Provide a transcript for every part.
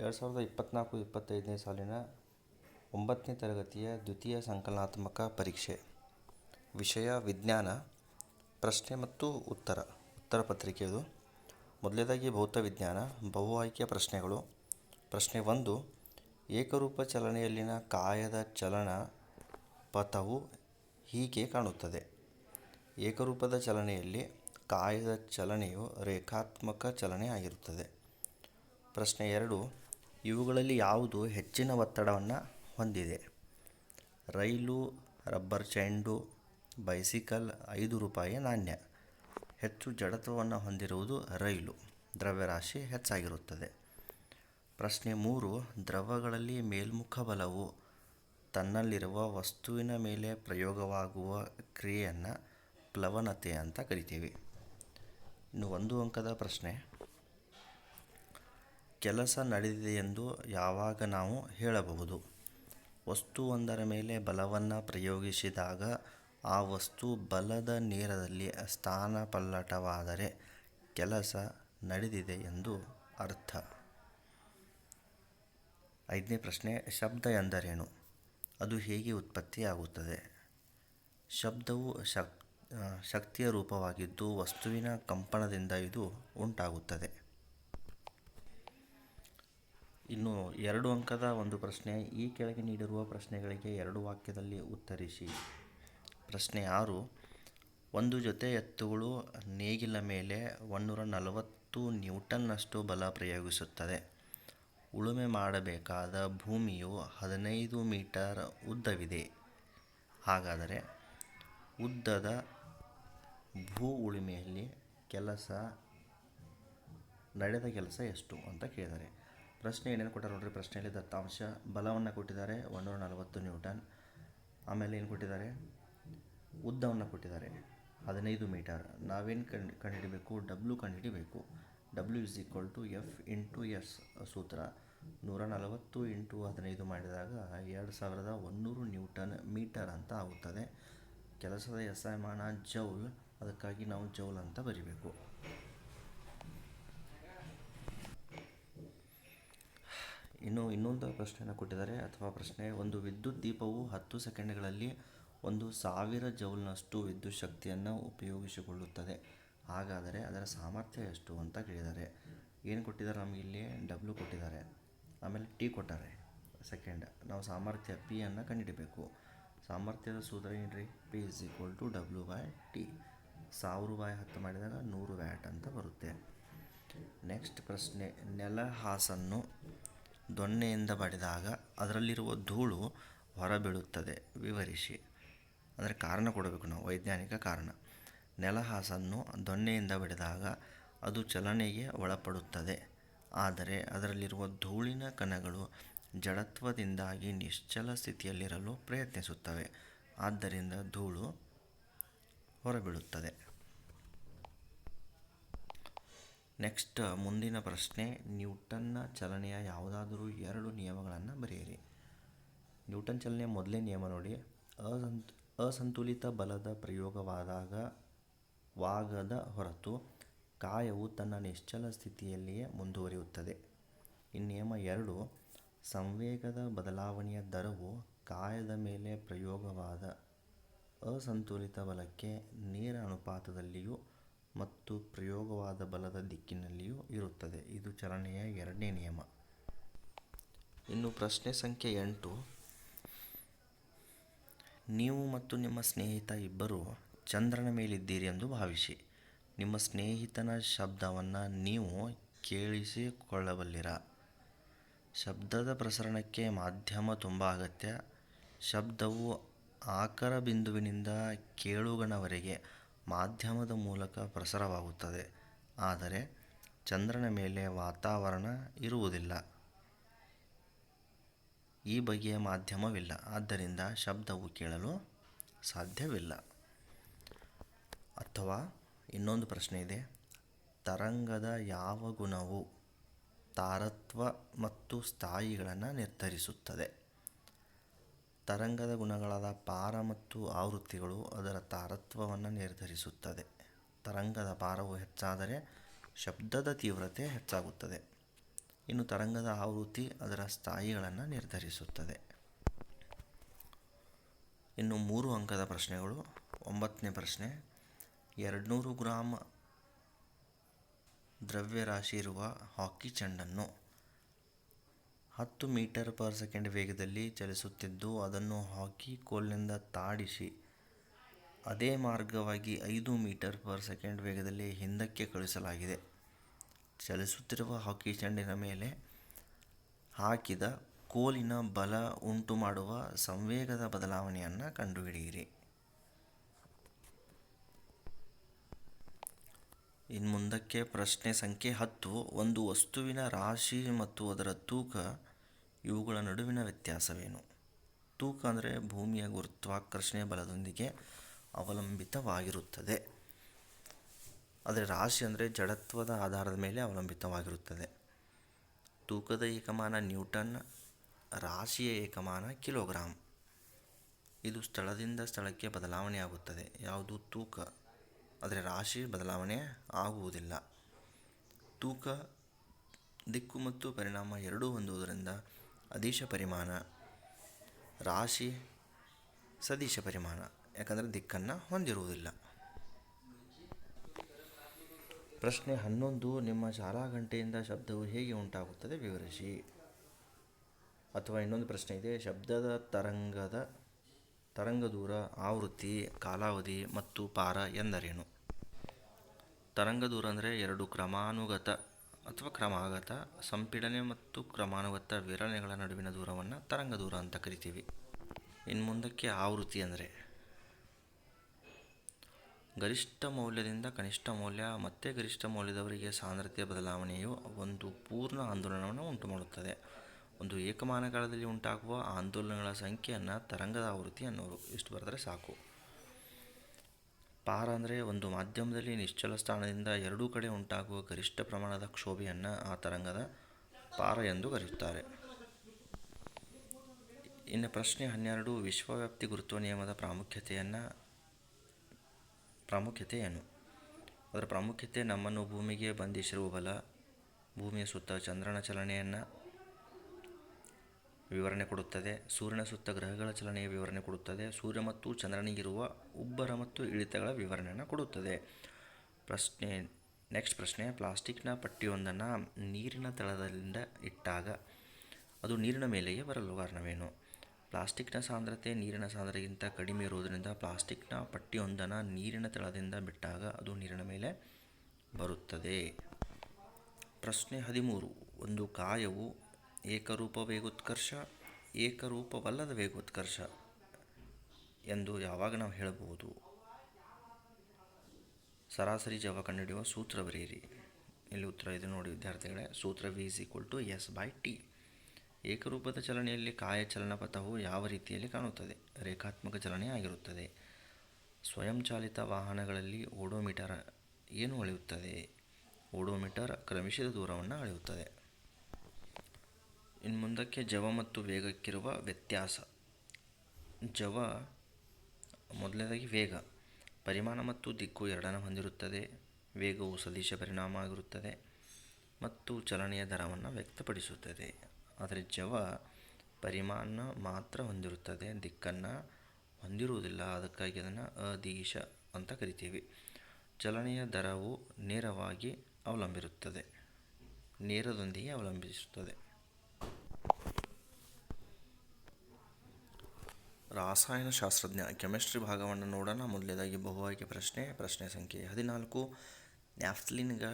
ಎರಡು ಸಾವಿರದ ಇಪ್ಪತ್ತ್ನಾಲ್ಕು ಇಪ್ಪತ್ತೈದನೇ ಸಾಲಿನ ಒಂಬತ್ತನೇ ತರಗತಿಯ ದ್ವಿತೀಯ ಸಂಕಲನಾತ್ಮಕ ಪರೀಕ್ಷೆ. ವಿಷಯ ವಿಜ್ಞಾನ, ಪ್ರಶ್ನೆ ಮತ್ತು ಉತ್ತರ. ಉತ್ತರ ಪತ್ರಿಕೆ ಇದು. ಮೊದಲನೇದಾಗಿ ಭೌತ ವಿಜ್ಞಾನ ಬಹು ಆಯ್ಕೆಯ ಪ್ರಶ್ನೆಗಳು. ಪ್ರಶ್ನೆ ಒಂದು, ಏಕರೂಪ ಚಲನೆಯಲ್ಲಿನ ಕಾಯದ ಚಲನ ಪಥವು ಹೀಗೆ ಕಾಣುತ್ತದೆ. ಏಕರೂಪದ ಚಲನೆಯಲ್ಲಿ ಕಾಯದ ಚಲನೆಯು ರೇಖಾತ್ಮಕ ಚಲನೆ ಆಗಿರುತ್ತದೆ. ಪ್ರಶ್ನೆ ಎರಡು ಇವುಗಳಲ್ಲಿ ಯಾವುದು ಹೆಚ್ಚಿನ ಒತ್ತಡವನ್ನು ಹೊಂದಿದೆ? ರೈಲು, ರಬ್ಬರ್ ಚೆಂಡು, ಬೈಸಿಕಲ್, ಐದು ರೂಪಾಯಿಯ ನಾಣ್ಯ. ಹೆಚ್ಚು ಜಡತ್ವವನ್ನು ಹೊಂದಿರುವುದು ರೈಲು. ದ್ರವ್ಯರಾಶಿ ಹೆಚ್ಚಾಗಿರುತ್ತದೆ. ಪ್ರಶ್ನೆ ಮೂರು ದ್ರವಗಳಲ್ಲಿ ಮೇಲ್ಮುಖ ಬಲವು ತನ್ನಲ್ಲಿರುವ ವಸ್ತುವಿನ ಮೇಲೆ ಪ್ರಯೋಗವಾಗುವ ಕ್ರಿಯೆಯನ್ನು ಪ್ಲವನತೆ ಅಂತ ಕರಿತೀವಿ. ಇನ್ನು ಒಂದು ಅಂಕದ ಪ್ರಶ್ನೆ. ಕೆಲಸ ನಡೆದಿದೆಯೆಂದು ಯಾವಾಗ ನಾವು ಹೇಳಬಹುದು? ವಸ್ತುವೊಂದರ ಮೇಲೆ ಬಲವನ್ನು ಪ್ರಯೋಗಿಸಿದಾಗ ಆ ವಸ್ತು ಬಲದ ನೇರದಲ್ಲಿ ಸ್ಥಾನಪಲ್ಲಟವಾದರೆ ಕೆಲಸ ನಡೆದಿದೆ ಎಂದು ಅರ್ಥ. ಐದನೇ ಪ್ರಶ್ನೆ, ಶಬ್ದ ಎಂದರೇನು? ಅದು ಹೇಗೆ ಉತ್ಪತ್ತಿಯಾಗುತ್ತದೆ? ಶಬ್ದವು ಶಕ್ ಶಕ್ತಿಯ ರೂಪವಾಗಿದ್ದು ವಸ್ತುವಿನ ಕಂಪನದಿಂದ ಇದು ಉಂಟಾಗುತ್ತದೆ. ಇನ್ನು ಎರಡು ಅಂಕದ ಒಂದು ಪ್ರಶ್ನೆ, ಈ ಕೆಳಗೆ ನೀಡಿರುವ ಪ್ರಶ್ನೆಗಳಿಗೆ ಎರಡು ವಾಕ್ಯದಲ್ಲಿ ಉತ್ತರಿಸಿ. ಪ್ರಶ್ನೆ ಆರು, ಒಂದು ಜೊತೆ ಎತ್ತುಗಳು ನೇಗಿಲ ಮೇಲೆ ಒನ್ನೂರ ನಲವತ್ತು ನ್ಯೂಟನ್ನಷ್ಟು ಬಲ ಪ್ರಯೋಗಿಸುತ್ತದೆ. ಉಳುಮೆ ಮಾಡಬೇಕಾದ ಭೂಮಿಯು ಹದಿನೈದು ಮೀಟರ್ ಉದ್ದವಿದೆ. ಹಾಗಾದರೆ ಉದ್ದದ ಭೂ ಉಳುಮೆಯಲ್ಲಿ ಕೆಲಸ, ನಡೆದ ಕೆಲಸ ಎಷ್ಟು ಅಂತ ಕೇಳಿದ್ದಾರೆ ಪ್ರಶ್ನೆ ಏನೇನು ಕೊಟ್ಟಾರೆ ನೋಡ್ರಿ? ಪ್ರಶ್ನೆಯಲ್ಲಿ ದತ್ತಾಂಶ, ಬಲವನ್ನು ಕೊಟ್ಟಿದ್ದಾರೆ ಒಂದೂರ ನಲವತ್ತು ನ್ಯೂಟನ್, ಆಮೇಲೆ ಏನು ಕೊಟ್ಟಿದ್ದಾರೆ? ಉದ್ದವನ್ನು ಕೊಟ್ಟಿದ್ದಾರೆ. ಹದಿನೈದು ಮೀಟರ್. ನಾವೇನು ಕಂಡು ಕಂಡುಹಿಡಿಬೇಕು ಡಬ್ಲ್ಯೂ ಕಂಡುಹಿಡಿಬೇಕು W is equal to F into S ಸೂತ್ರ. ನೂರ ನಲವತ್ತು ಇಂಟು ಹದಿನೈದು ಮಾಡಿದಾಗ ಎರಡು ಸಾವಿರದ ಒಂದುನೂರು ನ್ಯೂಟನ್ ಮೀಟರ್ ಅಂತ ಆಗುತ್ತದೆ. ಕೆಲಸದ ಎಸಮಾನ ಜೌಲ್, ಅದಕ್ಕಾಗಿ ನಾವು ಜೌಲ್ ಅಂತ ಬರಿಬೇಕು. ಇನ್ನು ಇನ್ನೊಂದು ಪ್ರಶ್ನೆಯನ್ನು ಕೊಟ್ಟಿದ್ದಾರೆ ಅಥವಾ ಪ್ರಶ್ನೆ, ಒಂದು ವಿದ್ಯುತ್ ದೀಪವು ಹತ್ತು ಸೆಕೆಂಡ್ಗಳಲ್ಲಿ ಒಂದು ಸಾವಿರ ಜೌಲ್ನಷ್ಟು ವಿದ್ಯುತ್ ಶಕ್ತಿಯನ್ನು ಉಪಯೋಗಿಸಿಕೊಳ್ಳುತ್ತದೆ. ಹಾಗಾದರೆ ಅದರ ಸಾಮರ್ಥ್ಯ ಎಷ್ಟು ಅಂತ ಕೇಳಿದ್ದಾರೆ. ಏನು ಕೊಟ್ಟಿದ್ದಾರೆ ನಮಗೆ ಇಲ್ಲಿ? ಡಬ್ಲ್ಯೂ ಕೊಟ್ಟಿದ್ದಾರೆ. ಆಮೇಲೆ ಟಿ ಕೊಟ್ಟಾರೆ. ಸೆಕೆಂಡ್, ನಾವು ಸಾಮರ್ಥ್ಯ ಪಿಯನ್ನು ಕಂಡುಹಿಡಬೇಕು. ಸಾಮರ್ಥ್ಯದ ಸೂತ್ರ ಏನ್ರಿ? P is equal to W by T ಸಾವಿರ ಬಾಯ್ ಹತ್ತು ಮಾಡಿದಾಗ ನೂರು ವ್ಯಾಟ್ ಅಂತ ಬರುತ್ತೆ. ನೆಕ್ಸ್ಟ್ ಪ್ರಶ್ನೆ, ನೆಲಹಾಸನ್ನು ದೊಣ್ಣೆಯಿಂದ ಬಡಿದಾಗ ಅದರಲ್ಲಿರುವ ಧೂಳು ಹೊರಬೀಳುತ್ತದೆ. ವಿವರಿಸಿ. ಅಂದರೆ ಕಾರಣ ಕೊಡಬೇಕು ನಾವು. ವೈಜ್ಞಾನಿಕ ಕಾರಣ. ನೆಲಹಾಸನ್ನು ದೊಣ್ಣೆಯಿಂದ ಬಡಿದಾಗ ಅದು ಚಲನೆಗೆ ಒಳಪಡುತ್ತದೆ. ಆದರೆ ಅದರಲ್ಲಿರುವ ಧೂಳಿನ ಕಣಗಳು ಜಡತ್ವದಿಂದಾಗಿ ನಿಶ್ಚಲ ಸ್ಥಿತಿಯಲ್ಲಿರಲು ಪ್ರಯತ್ನಿಸುತ್ತವೆ. ಆದ್ದರಿಂದ ಧೂಳು ಹೊರಬೀಳುತ್ತದೆ. ನೆಕ್ಸ್ಟ್ ಮುಂದಿನ ಪ್ರಶ್ನೆ, ನ್ಯೂಟನ್ನ ಚಲನೆಯ ಯಾವುದಾದರೂ ಎರಡು ನಿಯಮಗಳನ್ನು ಬರೆಯಿರಿ. ನ್ಯೂಟನ್ ಚಲನೆಯ ಮೊದಲೇ ನಿಯಮ ನೋಡಿ. ಅಸಂತ್, ಅಸಂತುಲಿತ ಬಲದ ಪ್ರಯೋಗವಾದಾಗ ವಾಗದ ಹೊರತು ಕಾಯವು ತನ್ನ ನಿಶ್ಚಲ ಸ್ಥಿತಿಯಲ್ಲಿಯೇ ಮುಂದುವರಿಯುತ್ತದೆ. ಈ ನಿಯಮ ಎರಡು, ಸಂವೇಗದ ಬದಲಾವಣೆಯ ದರವು ಕಾಯದ ಮೇಲೆ ಪ್ರಯೋಗವಾದ ಅಸಂತುಲಿತ ಬಲಕ್ಕೆ ನೇರ ಅನುಪಾತದಲ್ಲಿಯೂ ಮತ್ತು ಪ್ರಯೋಗವಾದ ಬಲದ ದಿಕ್ಕಿನಲ್ಲಿಯೂ ಇರುತ್ತದೆ. ಇದು ಚಲನೆಯ ಎರಡನೇ ನಿಯಮ. ಇನ್ನು ಪ್ರಶ್ನೆ ಸಂಖ್ಯೆ ಎಂಟು. ನೀವು ಮತ್ತು ನಿಮ್ಮ ಸ್ನೇಹಿತ ಇಬ್ಬರು ಚಂದ್ರನ ಮೇಲಿದ್ದೀರಿ ಎಂದು ಭಾವಿಸಿ. ನಿಮ್ಮ ಸ್ನೇಹಿತನ ಶಬ್ದವನ್ನು ನೀವು ಕೇಳಿಸಿಕೊಳ್ಳಬಲ್ಲಿರಾ. ಶಬ್ದದ ಪ್ರಸರಣಕ್ಕೆ ಮಾಧ್ಯಮ ತುಂಬ ಅಗತ್ಯ. ಶಬ್ದವು ಆಕರ ಬಿಂದುವಿನಿಂದ ಕೇಳುಗನವರೆಗೆ ಮಾಧ್ಯಮದ ಮೂಲಕ ಪ್ರಸಾರವಾಗುತ್ತದೆ. ಆದರೆ ಚಂದ್ರನ ಮೇಲೆ ವಾತಾವರಣ ಇರುವುದಿಲ್ಲ. ಈ ಬಗೆಯ ಮಾಧ್ಯಮವಿಲ್ಲ. ಆದ್ದರಿಂದ ಶಬ್ದವು ಕೇಳಲು ಸಾಧ್ಯವಿಲ್ಲ. ಅಥವಾ ಇನ್ನೊಂದು ಪ್ರಶ್ನೆ ಇದೆ. ತರಂಗದ ಯಾವ ಗುಣವು ತಾರತ್ವ ಮತ್ತು ಸ್ಥಾಯಿಗಳನ್ನು ನಿರ್ಧರಿಸುತ್ತದೆ? ತರಂಗದ ಗುಣಗಳಾದ ಪಾರ ಮತ್ತು ಆವೃತ್ತಿಗಳು ಅದರ ತಾರತ್ವವನ್ನು ನಿರ್ಧರಿಸುತ್ತದೆ. ತರಂಗದ ಪಾರವು ಹೆಚ್ಚಾದರೆ ಶಬ್ದದ ತೀವ್ರತೆ ಹೆಚ್ಚಾಗುತ್ತದೆ. ಇನ್ನು ತರಂಗದ ಆವೃತ್ತಿ ಅದರ ಸ್ಥಾಯಿಗಳನ್ನು ನಿರ್ಧರಿಸುತ್ತದೆ. ಇನ್ನು ಮೂರು ಅಂಕದ ಪ್ರಶ್ನೆಗಳು. ಒಂಬತ್ತನೇ ಪ್ರಶ್ನೆ. ಎರಡುನೂರು ಗ್ರಾಮ್ ದ್ರವ್ಯರಾಶಿ ಇರುವ ಹಾಕಿ ಚೆಂಡನ್ನು ಹತ್ತು ಮೀಟರ್ ಪರ್ ಸೆಕೆಂಡ್ ವೇಗದಲ್ಲಿ ಚಲಿಸುತ್ತಿದ್ದು, ಅದನ್ನು ಹಾಕಿ ಕೋಲ್ನಿಂದ ತಾಡಿಸಿ. ಅದೇ ಮಾರ್ಗವಾಗಿ ಐದು ಮೀಟರ್ ಪರ್ ಸೆಕೆಂಡ್ ವೇಗದಲ್ಲಿ ಹಿಂದಕ್ಕೆ ಕಳುಹಿಸಲಾಗಿದೆ ಚಲಿಸುತ್ತಿರುವ ಹಾಕಿ ಚೆಂಡಿನ ಮೇಲೆ ಹಾಕಿದ ಕೋಲಿನ ಬಲ ಉಂಟು ಮಾಡುವ ಸಂವೇಗದ ಬದಲಾವಣೆಯನ್ನು ಕಂಡುಹಿಡಿಯಿರಿ. ಇನ್ನು ಮುಂದಕ್ಕೆ ಪ್ರಶ್ನೆ ಸಂಖ್ಯೆ ಹತ್ತು. ಒಂದು ವಸ್ತುವಿನ ರಾಶಿ ಮತ್ತು ಅದರ ತೂಕ ಇವುಗಳ ನಡುವಿನ ವ್ಯತ್ಯಾಸವೇನು? ತೂಕ ಅಂದರೆ ಭೂಮಿಯ ಗುರುತ್ವಾಕರ್ಷಣೆಯ ಬಲದೊಂದಿಗೆ ಅವಲಂಬಿತವಾಗಿರುತ್ತದೆ. ಆದರೆ ರಾಶಿ ಅಂದರೆ ಜಡತ್ವದ ಆಧಾರದ ಮೇಲೆ ಅವಲಂಬಿತವಾಗಿರುತ್ತದೆ. ತೂಕದ ಏಕಮಾನ ನ್ಯೂಟನ್, ರಾಶಿಯ ಏಕಮಾನ ಕಿಲೋಗ್ರಾಮ್ ಇದು ಸ್ಥಳದಿಂದ ಸ್ಥಳಕ್ಕೆ ಬದಲಾವಣೆಯಾಗುತ್ತದೆ. ಯಾವುದು? ತೂಕ. ಆದರೆ ರಾಶಿ ಬದಲಾವಣೆ ಆಗುವುದಿಲ್ಲ. ತೂಕ ದಿಕ್ಕು ಮತ್ತು ಪರಿಣಾಮ ಎರಡೂ ಹೊಂದುವುದರಿಂದ ಅದಿಶ ಪರಿಮಾಣ, ರಾಶಿ ಸದಿಶ ಪರಿಮಾಣ. ಯಾಕಂದರೆ ದಿಕ್ಕನ್ನು ಹೊಂದಿರುವುದಿಲ್ಲ. ಪ್ರಶ್ನೆ ಹನ್ನೊಂದು, ನಿಮ್ಮ ಶಾಲಾ ಗಂಟೆಯಿಂದ ಶಬ್ದವು ಹೇಗೆ ಉಂಟಾಗುತ್ತದೆ? ವಿವರಿಸಿ. ಅಥವಾ ಇನ್ನೊಂದು ಪ್ರಶ್ನೆ ಇದೆ. ಶಬ್ದದ ತರಂಗದ, ತರಂಗ ದೂರ, ಆವೃತ್ತಿ, ಕಾಲಾವಧಿ ಮತ್ತು ಪಾರ ಎಂದರೇನು? ತರಂಗ ದೂರ ಅಂದರೆ ಎರಡು ಕ್ರಮಾನುಗತ ಅಥವಾ ಕ್ರಮಾಗತ ಸಂಪೀಡನೆ ಮತ್ತು ಕ್ರಮಾನುಗತ ವಿರಳನೆಗಳ ನಡುವಿನ ದೂರವನ್ನು ತರಂಗ ದೂರ ಅಂತ ಕರಿತೀವಿ. ಇನ್ನು ಮುಂದಕ್ಕೆ ಆವೃತ್ತಿ ಅಂದರೆ ಗರಿಷ್ಠ ಮೌಲ್ಯದಿಂದ ಕನಿಷ್ಠ ಮೌಲ್ಯ ಮತ್ತೆ ಗರಿಷ್ಠ ಮೌಲ್ಯದವರಿಗೆ ಸಾಂದ್ರತೆಯ ಬದಲಾವಣೆಯು ಒಂದು ಪೂರ್ಣ ಆಂದೋಲನವನ್ನು ಉಂಟು ಮಾಡುತ್ತದೆ ಒಂದು ಏಕಮಾನ ಕಾಲದಲ್ಲಿ ಉಂಟಾಗುವ ಆಂದೋಲನಗಳ ಸಂಖ್ಯೆಯನ್ನು ತರಂಗದ ಆವೃತ್ತಿ ಅನ್ನೋರು. ಇಷ್ಟು ಬರೆದರೆ ಸಾಕು. ಪಾರ ಅಂದರೆ ಒಂದು ಮಾಧ್ಯಮದಲ್ಲಿ ನಿಶ್ಚಲ ಸ್ಥಾನದಿಂದ ಎರಡೂ ಕಡೆ ಉಂಟಾಗುವ ಗರಿಷ್ಠ ಪ್ರಮಾಣದ ಕ್ಷೋಭೆಯನ್ನು ಆ ತರಂಗದ ಪಾರ ಎಂದು ಕರೆಯುತ್ತಾರೆ. ಇನ್ನು ಪ್ರಶ್ನೆ ಹನ್ನೆರಡು, ವಿಶ್ವವ್ಯಾಪ್ತಿ ಗುರುತ್ವ ನಿಯಮದ ಪ್ರಾಮುಖ್ಯತೆಯನ್ನು, ಪ್ರಾಮುಖ್ಯತೆ ಏನು? ಅದರ ಪ್ರಾಮುಖ್ಯತೆ ನಮ್ಮನ್ನು ಭೂಮಿಗೆ ಬಂಧಿಸಿರುವ ಬಲ, ಭೂಮಿಯ ಸುತ್ತ ಚಂದ್ರನ ಚಲನೆಯನ್ನು ವಿವರಣೆ ಕೊಡುತ್ತದೆ. ಸೂರ್ಯನ ಸುತ್ತ ಗ್ರಹಗಳ ಚಲನೆಯ ವಿವರಣೆ ಕೊಡುತ್ತದೆ. ಸೂರ್ಯ ಮತ್ತು ಚಂದ್ರನಿಗಿರುವ ಉಬ್ಬರ ಮತ್ತು ಇಳಿತಗಳ ವಿವರಣೆಯನ್ನು ಕೊಡುತ್ತದೆ. ಪ್ರಶ್ನೆ ನೆಕ್ಸ್ಟ್ ಪ್ರಶ್ನೆ ಪ್ಲಾಸ್ಟಿಕ್ನ ಪಟ್ಟಿಯೊಂದನ್ನು ನೀರಿನ ತಳದಿಂದ ಇಟ್ಟಾಗ ಅದು ನೀರಿನ ಮೇಲೆಯೇ ಬರಲು ಕಾರಣವೇನು? ಪ್ಲಾಸ್ಟಿಕ್ನ ಸಾಂದ್ರತೆ ನೀರಿನ ಸಾಂದ್ರತೆಗಿಂತ ಕಡಿಮೆ ಇರುವುದರಿಂದ ಪ್ಲಾಸ್ಟಿಕ್ನ ಪಟ್ಟಿಯೊಂದನ್ನು ನೀರಿನ ತಳದಿಂದ ಬಿಟ್ಟಾಗ ಅದು ನೀರಿನ ಮೇಲೆ ಬರುತ್ತದೆ. ಪ್ರಶ್ನೆ ಹದಿಮೂರು, ಒಂದು ಕಾಯವು ಏಕರೂಪ ವೇಗೋತ್ಕರ್ಷ ಏಕರೂಪವಲ್ಲದ ವೇಗೋತ್ಕರ್ಷ ಎಂದು ಯಾವಾಗ ನಾವು ಹೇಳಬಹುದು? ಸರಾಸರಿ ಜವ ಕಂಡುಹಿಡಿಯುವ ಸೂತ್ರ ಬರೆಯಿರಿ. ಇಲ್ಲಿ ಉತ್ತರ ಇದು ನೋಡಿ ವಿದ್ಯಾರ್ಥಿಗಳೇ. ಸೂತ್ರ V is equal to S by T ಏಕರೂಪದ ಚಲನೆಯಲ್ಲಿ ಕಾಯ ಚಲನಪಥವು ಯಾವ ರೀತಿಯಲ್ಲಿ ಕಾಣುತ್ತದೆ? ರೇಖಾತ್ಮಕ ಚಲನೆ ಆಗಿರುತ್ತದೆ. ಸ್ವಯಂಚಾಲಿತ ವಾಹನಗಳಲ್ಲಿ ಓಡೋಮೀಟರ್ ಏನು ಅಳೆಯುತ್ತದೆ? ಓಡೋಮೀಟರ್ ಕ್ರಮಿಸಿದ ದೂರವನ್ನು ಅಳೆಯುತ್ತದೆ. ಇನ್ನು ಮುಂದಕ್ಕೆ ಜವ ಮತ್ತು ವೇಗಕ್ಕಿರುವ ವ್ಯತ್ಯಾಸ. ಜವ ಮೊದಲನೇದಾಗಿ ವೇಗ. ಪರಿಮಾಣ ಮತ್ತು ದಿಕ್ಕು ಎರಡನ್ನು ಹೊಂದಿರುತ್ತದೆ. ವೇಗವು ಸದಿಶ ಪರಿಣಾಮ ಆಗಿರುತ್ತದೆ ಮತ್ತು ಚಲನೆಯ ದರವನ್ನು ವ್ಯಕ್ತಪಡಿಸುತ್ತದೆ. ಆದರೆ ಜವ ಪರಿಮಾಣ ಮಾತ್ರ ಹೊಂದಿರುತ್ತದೆ, ದಿಕ್ಕನ್ನು ಹೊಂದಿರುವುದಿಲ್ಲ. ಅದಕ್ಕಾಗಿ ಅದನ್ನು ಅದಿಶ ಅಂತ ಕರಿತೀವಿ. ಚಲನೆಯ ದರವು ನೇರವಾಗಿ ಅವಲಂಬಿರುತ್ತದೆ. ನೇರದೊಂದಿಗೆ ಅವಲಂಬಿಸುತ್ತದೆ. ರಾಸಾಯನಶಾಸ್ತ್ರಜ್ಞ ಕೆಮಿಸ್ಟ್ರಿ ಭಾಗವನ್ನು ನೋಡೋಣ. ಮೊದಲನೇದಾಗಿ ಬಹುಆಯ್ಕೆ ಪ್ರಶ್ನೆ ಪ್ರಶ್ನೆ ಸಂಖ್ಯೆ ಹದಿನಾಲ್ಕು. ನ್ಯಾಫ್ಲಿನ್ಗಳ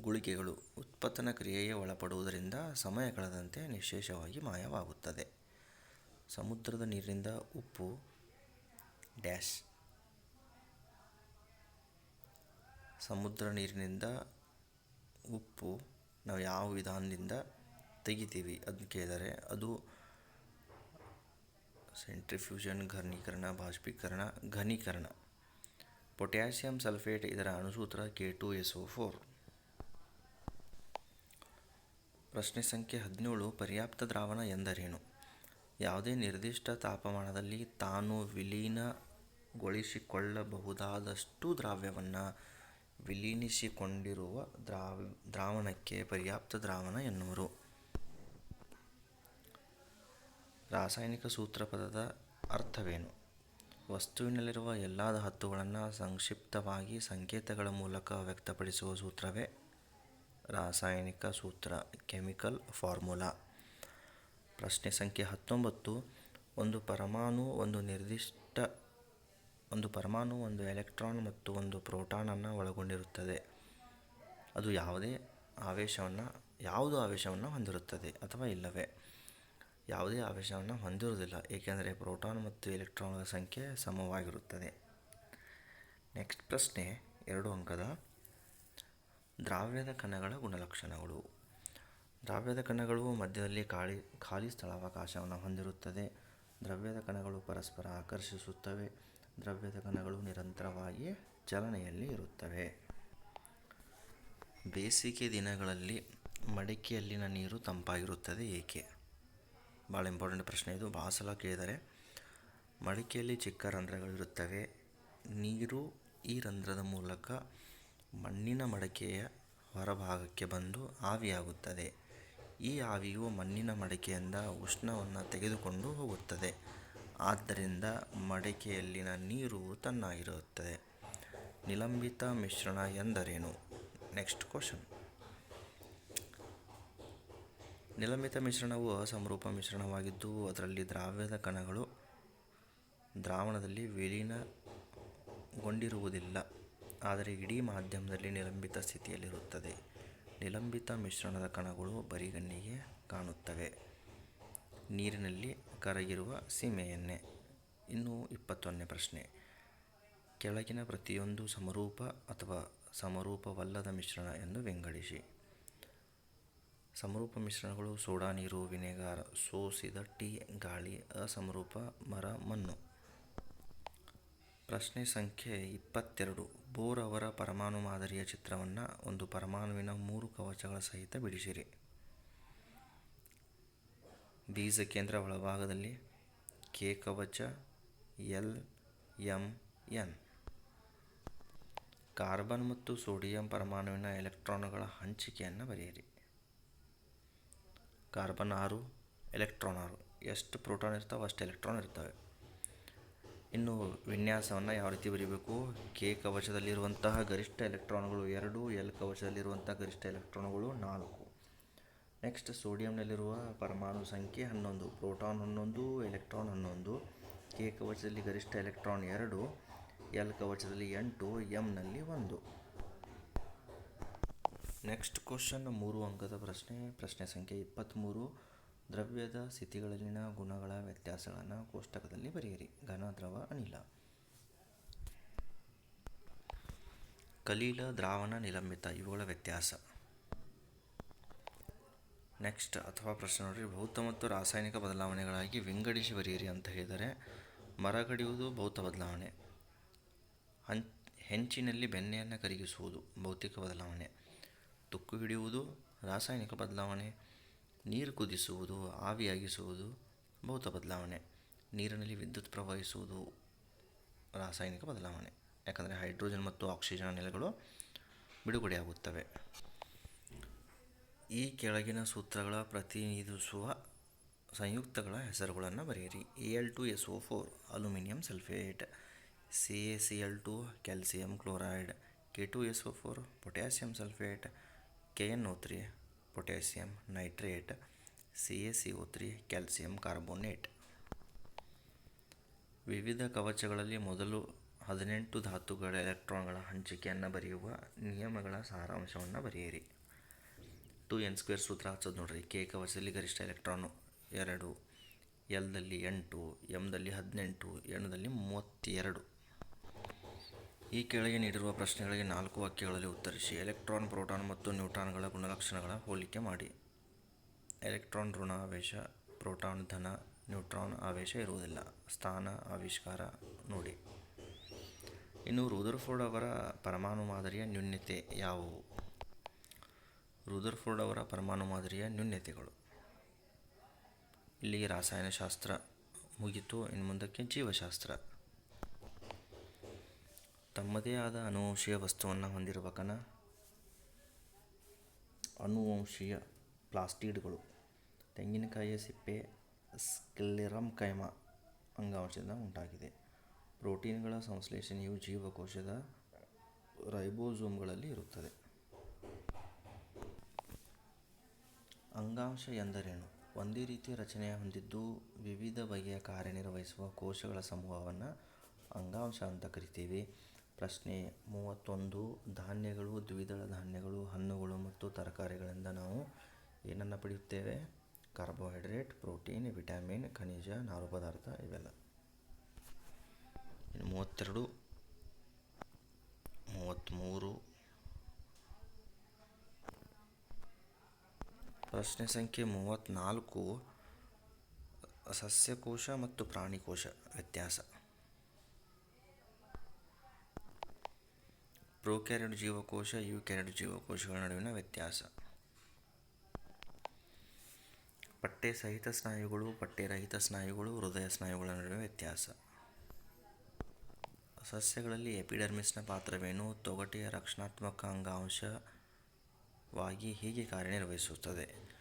ಗುಳಿಗೆಗಳು ಉತ್ಪತ್ತನ ಕ್ರಿಯೆಗೆ ಒಳಪಡುವುದರಿಂದ ಸಮಯ ಕಳೆದಂತೆ ನಿಶೇಷವಾಗಿ ಮಾಯವಾಗುತ್ತದೆ. ಸಮುದ್ರದ ನೀರಿನಿಂದ ಉಪ್ಪು ಡ್ಯಾಶ್. ಸಮುದ್ರ ನೀರಿನಿಂದ ಉಪ್ಪು ನಾವು ಯಾವ ವಿಧಾನದಿಂದ ತೆಗಿತೀವಿ ಅದಕ್ಕೆ ಕೇಳಿದರೆ ಅದು ಸೆಂಟ್ರಿಫ್ಯೂಷನ್, ಘನೀಕರಣ, ಬಾಷ್ಪೀಕರಣ, ಘನೀಕರಣ. ಪೊಟ್ಯಾಸಿಯಂ ಸಲ್ಫೇಟ್ ಇದರ ಅಣುಸೂತ್ರ K two S O four ಪ್ರಶ್ನೆ ಸಂಖ್ಯೆ ಹದಿನೇಳು, ಪರ್ಯಾಪ್ತ ದ್ರಾವಣ ಎಂದರೇನು? ಯಾವುದೇ ನಿರ್ದಿಷ್ಟ ತಾಪಮಾನದಲ್ಲಿ ತಾನು ವಿಲೀನಗೊಳಿಸಿಕೊಳ್ಳಬಹುದಾದಷ್ಟು ದ್ರಾವ್ಯವನ್ನು ವಿಲೀನಿಸಿಕೊಂಡಿರುವ ದ್ರಾವ, ದ್ರಾವಣಕ್ಕೆ ಪರ್ಯಾಪ್ತ ದ್ರಾವಣ ಎನ್ನುವರು. ರಾಸಾಯನಿಕ ಸೂತ್ರ ಪದದ ಅರ್ಥವೇನು? ವಸ್ತುವಿನಲ್ಲಿರುವ ಎಲ್ಲ ಧಾತುಗಳನ್ನು ಸಂಕ್ಷಿಪ್ತವಾಗಿ ಸಂಕೇತಗಳ ಮೂಲಕ ವ್ಯಕ್ತಪಡಿಸುವ ಸೂತ್ರವೇ ರಾಸಾಯನಿಕ ಸೂತ್ರ, ಕೆಮಿಕಲ್ ಫಾರ್ಮುಲಾ. ಪ್ರಶ್ನೆ ಸಂಖ್ಯೆ ಹತ್ತೊಂಬತ್ತು. ಒಂದು ಪರಮಾಣು, ಒಂದು ನಿರ್ದಿಷ್ಟ, ಒಂದು ಪರಮಾಣು, ಒಂದು ಎಲೆಕ್ಟ್ರಾನ್ ಮತ್ತು ಒಂದು ಪ್ರೋಟಾನನ್ನು ಒಳಗೊಂಡಿರುತ್ತದೆ. ಅದು ಯಾವುದೇ ಆವೇಶವನ್ನು, ಯಾವುದು ಆವೇಶವನ್ನು ಹೊಂದಿರುತ್ತದೆ ಅಥವಾ ಇಲ್ಲವೇ? ಯಾವುದೇ ಆವೇಶವನ್ನು ಹೊಂದಿರುವುದಿಲ್ಲ, ಏಕೆಂದರೆ ಪ್ರೋಟಾನ್ ಮತ್ತು ಎಲೆಕ್ಟ್ರಾನ್ಗಳ ಸಂಖ್ಯೆ ಸಮವಾಗಿರುತ್ತದೆ. ನೆಕ್ಸ್ಟ್ ಪ್ರಶ್ನೆ, ಎರಡು ಅಂಕದ ದ್ರಾವ್ಯದ ಕಣಗಳ ಗುಣಲಕ್ಷಣಗಳು. ದ್ರಾವ್ಯದ ಕಣಗಳು ಮಧ್ಯದಲ್ಲಿ ಖಾಲಿ ಖಾಲಿ ಸ್ಥಳಾವಕಾಶವನ್ನು ಹೊಂದಿರುತ್ತದೆ. ದ್ರವ್ಯದ ಕಣಗಳು ಪರಸ್ಪರ ಆಕರ್ಷಿಸುತ್ತವೆ. ದ್ರವ್ಯದ ಕಣಗಳು ನಿರಂತರವಾಗಿ ಚಲನೆಯಲ್ಲಿ ಇರುತ್ತವೆ. ಬೇಸಿಗೆ ದಿನಗಳಲ್ಲಿ ಮಡಿಕೆಯಲ್ಲಿನ ನೀರು ತಂಪಾಗಿರುತ್ತದೆ, ಏಕೆ? ಭಾಳ ಇಂಪಾರ್ಟೆಂಟ್ ಪ್ರಶ್ನೆ ಇದು. ಭಾಳ ಸಲ ಕೇಳಿದರೆ. ಮಡಿಕೆಯಲ್ಲಿ ಚಿಕ್ಕ ರಂಧ್ರಗಳಿರುತ್ತವೆ ನೀರು ಈ ರಂಧ್ರದ ಮೂಲಕ ಮಣ್ಣಿನ ಮಡಕೆಯ ಹೊರಭಾಗಕ್ಕೆ ಬಂದು ಆವಿಯಾಗುತ್ತದೆ. ಈ ಆವಿಯು ಮಣ್ಣಿನ ಮಡಕೆಯಿಂದ ಉಷ್ಣವನ್ನು ತೆಗೆದುಕೊಂಡು ಹೋಗುತ್ತದೆ. ಆದ್ದರಿಂದ ಮಡಕೆಯಲ್ಲಿನ ನೀರು ತಣ್ಣಗಿರುತ್ತದೆ ನಿಲಂಬಿತ ಮಿಶ್ರಣ ಎಂದರೇನು? ನೆಕ್ಸ್ಟ್ ಕ್ವಶನ್ ನಿಲಂಬಿತ ಮಿಶ್ರಣವು ಅಸಮರೂಪ ಮಿಶ್ರಣವಾಗಿದ್ದು, ಅದರಲ್ಲಿ ದ್ರಾವ್ಯದ ಕಣಗಳು ದ್ರಾವಣದಲ್ಲಿ ವಿಲೀನಗೊಂಡಿರುವುದಿಲ್ಲ, ಆದರೆ ಇಡೀ ಮಾಧ್ಯಮದಲ್ಲಿ ನಿಲಂಬಿತ ಸ್ಥಿತಿಯಲ್ಲಿರುತ್ತದೆ. ನಿಲಂಬಿತ ಮಿಶ್ರಣದ ಕಣಗಳು ಬರಿಗಣ್ಣಿಗೆ ಕಾಣುತ್ತವೆ. ನೀರಿನಲ್ಲಿ ಕರಗಿರುವ ಸೀಮೆಯನ್ನೇ ಇನ್ನು ಇಪ್ಪತ್ತೊಂದನೇ ಪ್ರಶ್ನೆ. ಕೆಳಗಿನ ಪ್ರತಿಯೊಂದು ಸಮರೂಪ ಅಥವಾ ಸಮರೂಪವಲ್ಲದ ಮಿಶ್ರಣ ಎಂದು ವಿಂಗಡಿಸಿ. ಸಮರೂಪ ಮಿಶ್ರಣಗಳು, ಸೋಡಾ ನೀರು, ವಿನೆಗಾರ್, ಸೋಸಿದ ಟೀ, ಗಾಳಿ, ಅಸಮರೂಪ, ಮರ, ಮಣ್ಣು. ಪ್ರಶ್ನೆ ಸಂಖ್ಯೆ ಇಪ್ಪತ್ತೆರಡು. ಬೋರ್ ಅವರ ಪರಮಾಣು ಮಾದರಿಯ ಚಿತ್ರವನ್ನು ಒಂದು ಪರಮಾಣುವಿನ ಮೂರು ಕವಚಗಳ ಸಹಿತ ಬಿಡಿಸಿರಿ. ಬೀಜ ಕೇಂದ್ರ ಒಳಭಾಗದಲ್ಲಿ ಕೆ ಕವಚ ಎಲ್ ಎಂ ಎನ್. ಕಾರ್ಬನ್ ಮತ್ತು ಸೋಡಿಯಂ ಪರಮಾಣುವಿನ ಎಲೆಕ್ಟ್ರಾನ್ಗಳ ಹಂಚಿಕೆಯನ್ನು ಬರೆಯಿರಿ. ಕಾರ್ಬನ್ ಆರು, ಎಲೆಕ್ಟ್ರಾನ್ ಆರು. ಎಷ್ಟು ಪ್ರೋಟಾನ್ ಇರ್ತಾವೆ ಅಷ್ಟು ಎಲೆಕ್ಟ್ರಾನ್ ಇರ್ತವೆ. ಇನ್ನು ವಿನ್ಯಾಸವನ್ನು ಯಾವ ರೀತಿ ಬರೀಬೇಕು? ಕೆ ಕವಚದಲ್ಲಿರುವಂತಹ ಗರಿಷ್ಠ ಎಲೆಕ್ಟ್ರಾನ್ಗಳು ಎರಡು, ಎಲ್ ಕವಚದಲ್ಲಿರುವಂಥ ಗರಿಷ್ಠ ಎಲೆಕ್ಟ್ರಾನ್ಗಳು ನಾಲ್ಕು. ನೆಕ್ಸ್ಟ್ ಸೋಡಿಯಂನಲ್ಲಿರುವ ಪರಮಾಣು ಸಂಖ್ಯೆ ಹನ್ನೊಂದು, ಪ್ರೋಟಾನ್ ಹನ್ನೊಂದು, ಎಲೆಕ್ಟ್ರಾನ್ ಹನ್ನೊಂದು, ಕೆ ಕವಚದಲ್ಲಿ ಗರಿಷ್ಠ ಎಲೆಕ್ಟ್ರಾನ್ ಎರಡು, ಎಲ್ ಕವಚದಲ್ಲಿ ಎಂಟು ಎಮ್ನಲ್ಲಿ ಒಂದು. ನೆಕ್ಸ್ಟ್ ಕ್ವಶನ್ ಮೂರು ಅಂಕದ ಪ್ರಶ್ನೆ. ಪ್ರಶ್ನೆ ಸಂಖ್ಯೆ ಇಪ್ಪತ್ತ್ಮೂರು ದ್ರವ್ಯದ ಸ್ಥಿತಿಗಳಲ್ಲಿನ ಗುಣಗಳ ವ್ಯತ್ಯಾಸಗಳನ್ನು ಕೋಷ್ಟಕದಲ್ಲಿ ಬರೆಯಿರಿ. ಘನ ದ್ರವ, ಅನಿಲ. ಕಲೀಲ, ದ್ರಾವಣ, ನಿಲಂಬಿತ, ಇವುಗಳ ವ್ಯತ್ಯಾಸ. ನೆಕ್ಸ್ಟ್ ಅಥವಾ ಪ್ರಶ್ನೆ ನೋಡಿರಿ. ಭೌತ ಮತ್ತು ರಾಸಾಯನಿಕ ಬದಲಾವಣೆಗಳಾಗಿ ವಿಂಗಡಿಸಿ ಬರೆಯಿರಿ ಅಂತ ಹೇಳಿದರೆ, ಮರ ಕಡಿಯುವುದು ಭೌತ ಬದಲಾವಣೆ. ಹಂಚಿನಲ್ಲಿ ಹೆಂಚಿನಲ್ಲಿ ಬೆಣ್ಣೆಯನ್ನು ಕರಗಿಸುವುದು ಭೌತಿಕ ಬದಲಾವಣೆ. ತುಕ್ಕು ಹಿಡಿಯುವುದು ರಾಸಾಯನಿಕ ಬದಲಾವಣೆ, ನೀರು ಕುದಿಸುವುದು, ಆವಿಯಾಗಿಸುವುದು, ಭೌತ ಬದಲಾವಣೆ, ನೀರಿನಲ್ಲಿ ವಿದ್ಯುತ್ ಪ್ರವಹಿಸುವುದು, ರಾಸಾಯನಿಕ ಬದಲಾವಣೆ. ಯಾಕಂದರೆ ಹೈಡ್ರೋಜನ್ ಮತ್ತು ಆಕ್ಸಿಜನ್ ಅನಿಲಗಳು ಬಿಡುಗಡೆಯಾಗುತ್ತವೆ. ಈ ಕೆಳಗಿನ ಸೂತ್ರಗಳ ಪ್ರತಿನಿಧಿಸುವ ಸಂಯುಕ್ತಗಳ ಹೆಸರುಗಳನ್ನು ಬರೆಯಿರಿ. A L two S O four aluminium sulphate. C A C L two calcium chloride. K two S O four potassium sulphate. K N O three potassium nitrate, C A C O three, calcium carbonate. ವಿವಿಧ ಕವಚಗಳಲ್ಲಿ ಮೊದಲು ಹದಿನೆಂಟು ಧಾತುಗಳ ಎಲೆಕ್ಟ್ರಾನ್ಗಳ ಹಂಚಿಕೆಯನ್ನು ಬರೆಯುವ ನಿಯಮಗಳ ಸಾರಾಂಶವನ್ನು ಬರೆಯಿರಿ. ಟು ಎನ್ ಸ್ಕ್ವೇರ್ ಸೂತ್ರ ಹಚ್ಚೋದು ನೋಡ್ರಿ. ಕೆ ಕವಚದಲ್ಲಿ ಗರಿಷ್ಠ ಎಲೆಕ್ಟ್ರಾನು ಎರಡು ಎಲ್ದಲ್ಲಿ ಎಂಟು ಎಮ್ದಲ್ಲಿ ಹದಿನೆಂಟು ಎಣ್ದಲ್ಲಿ ಮೂವತ್ತೆರಡು. ಈ ಕೆಳಗೆ ನೀಡಿರುವ ಪ್ರಶ್ನೆಗಳಿಗೆ ನಾಲ್ಕು ವಾಕ್ಯಗಳಲ್ಲಿ ಉತ್ತರಿಸಿ ಎಲೆಕ್ಟ್ರಾನ್, ಪ್ರೋಟಾನ್ ಮತ್ತು ನ್ಯೂಟ್ರಾನ್ಗಳ ಗುಣಲಕ್ಷಣಗಳ ಹೋಲಿಕೆ ಮಾಡಿ. ಎಲೆಕ್ಟ್ರಾನ್ ಋಣ ಆವೇಶ, ಪ್ರೋಟಾನ್ ಧನ, ನ್ಯೂಟ್ರಾನ್ ಆವೇಶ ಇರುವುದಿಲ್ಲ. ಸ್ಥಾನ, ಆವಿಷ್ಕಾರ ನೋಡಿ. ಇನ್ನು ರುದರ್ಫೋರ್ಡ್ ಅವರ ಪರಮಾಣು ಮಾದರಿಯ ನ್ಯೂನ್ಯತೆ ಯಾವುವು? ರುದರ್ಫೋರ್ಡ್ ಅವರ ಪರಮಾಣು ಮಾದರಿಯ ನ್ಯೂನ್ಯತೆಗಳು ಇಲ್ಲಿಗೆ ರಾಸಾಯನಶಾಸ್ತ್ರ ಮುಗಿತು, ಇನ್ನು ಮುಂದಕ್ಕೆ ಜೀವಶಾಸ್ತ್ರ. ತಮ್ಮದೇ ಆದ ಅನುವಂಶೀಯ ವಸ್ತುವನ್ನು ಹೊಂದಿರುವ ಕಣ ಅನುವಂಶೀಯ ಪ್ಲಾಸ್ಟಿಡ್ಗಳು ತೆಂಗಿನಕಾಯಿಯ ಸಿಪ್ಪೆ, ಸ್ಕ್ಲೆರಮ್ ಕೈಮ ಅಂಗಾಂಶದಿಂದ ಉಂಟಾಗಿದೆ ಪ್ರೋಟೀನ್ಗಳ ಸಂಶ್ಲೇಷಣೆಯು ಜೀವಕೋಶದ ರೈಬೋಸೋಮ್ಗಳಲ್ಲಿ ಇರುತ್ತದೆ ಅಂಗಾಂಶ ಎಂದರೇನು? ಒಂದೇ ರೀತಿಯ ರಚನೆಯ ಹೊಂದಿದ್ದು ವಿವಿಧ ಬಗೆಯ ಕಾರ್ಯನಿರ್ವಹಿಸುವ ಕೋಶಗಳ ಸಮೂಹವನ್ನು ಅಂಗಾಂಶ ಅಂತ ಕರಿತೀವಿ. ಪ್ರಶ್ನೆ ಮೂವತ್ತೊಂದು, ಧಾನ್ಯಗಳು, ದ್ವಿದಳ ಧಾನ್ಯಗಳು, ಹಣ್ಣುಗಳು ಮತ್ತು ತರಕಾರಿಗಳಿಂದ ನಾವು ಏನನ್ನು ಪಡೆಯುತ್ತೇವೆ? ಕಾರ್ಬೋಹೈಡ್ರೇಟ್, ಪ್ರೋಟೀನ್, ವಿಟಮಿನ್, ಖನಿಜ, ನಾರು ಪದಾರ್ಥ ಇವೆಲ್ಲ. ಮೂವತ್ತೆರಡು, ಮೂವತ್ತ್ಮೂರು ಪ್ರಶ್ನೆ ಸಂಖ್ಯೆ ಮೂವತ್ತ್ನಾಲ್ಕು, ಸಸ್ಯಕೋಶ ಮತ್ತು ಪ್ರಾಣಿಕೋಶ ವ್ಯತ್ಯಾಸ ಪ್ರೊಕ್ಯಾರಿಯೋಟ್ ಜೀವಕೋಶ ಯೂಕ್ಯಾರಿಯೋಟ್ ಜೀವಕೋಶಗಳ ನಡುವಿನ ವ್ಯತ್ಯಾಸ. ಪಟ್ಟೆ ಸಹಿತ ಸ್ನಾಯುಗಳು, ಪಟ್ಟೆ ರಹಿತ ಸ್ನಾಯುಗಳು, ಹೃದಯ ಸ್ನಾಯುಗಳ ನಡುವಿನ ವ್ಯತ್ಯಾಸ. ಸಸ್ಯಗಳಲ್ಲಿ ಎಪಿಡರ್ಮಿಸ್ನ ಪಾತ್ರವೇನು? ತೊಗಟೆಯ ರಕ್ಷಣಾತ್ಮಕ ಅಂಗಾಂಶವಾಗಿ ಹೀಗೆ ಕಾರ್ಯನಿರ್ವಹಿಸುತ್ತದೆ?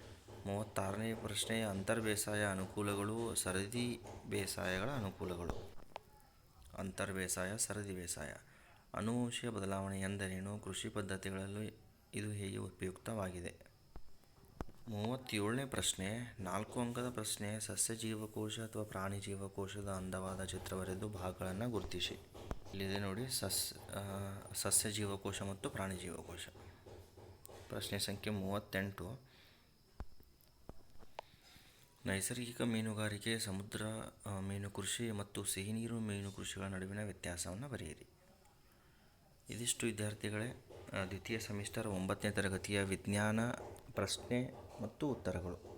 ಮೂವತ್ತಾರನೇ ಪ್ರಶ್ನೆ ಅಂತರ್ ಬೇಸಾಯ ಅನುಕೂಲಗಳು, ಸರದಿ ಬೇಸಾಯಗಳ ಅನುಕೂಲಗಳು. ಅಂತರ್ ಬೇಸಾಯ ಸರದಿ ಬೇಸಾಯ. ಅನುವಂಶೀಯ ಬದಲಾವಣೆ ಎಂದರೇನು? ಕೃಷಿ ಪದ್ಧತಿಗಳಲ್ಲಿ ಇದು ಹೇಗೆ ಉಪಯುಕ್ತವಾಗಿದೆ? ಮೂವತ್ತೇಳನೇ ಪ್ರಶ್ನೆ. ನಾಲ್ಕು ಅಂಕದ ಪ್ರಶ್ನೆ. ಸಸ್ಯ ಜೀವಕೋಶ ಅಥವಾ ಪ್ರಾಣಿ ಜೀವಕೋಶದ ಅಂದವಾದ ಚಿತ್ರ ಬರೆದು ಭಾಗಗಳನ್ನು ಗುರುತಿಸಿ. ಇಲ್ಲಿದೆ ನೋಡಿ. ಸಸ್ ಸಸ್ಯ ಜೀವಕೋಶ ಮತ್ತು ಪ್ರಾಣಿ ಜೀವಕೋಶ ಪ್ರಶ್ನೆ ಸಂಖ್ಯೆ ಮೂವತ್ತೆಂಟು. ನೈಸರ್ಗಿಕ ಮೀನುಗಾರಿಕೆ, ಸಮುದ್ರ ಮೀನು ಕೃಷಿ ಮತ್ತು ಸಿಹಿನೀರು ಮೀನು ಕೃಷಿಗಳ ನಡುವಿನ ವ್ಯತ್ಯಾಸವನ್ನು ಬರೆಯಿರಿ. ಇದಿಷ್ಟು ವಿದ್ಯಾರ್ಥಿಗಳೇ ದ್ವಿತೀಯ ಸೆಮಿಸ್ಟರ್ ಒಂಬತ್ತನೇ ತರಗತಿಯ ವಿಜ್ಞಾನ ಪ್ರಶ್ನೆ ಮತ್ತು ಉತ್ತರಗಳು.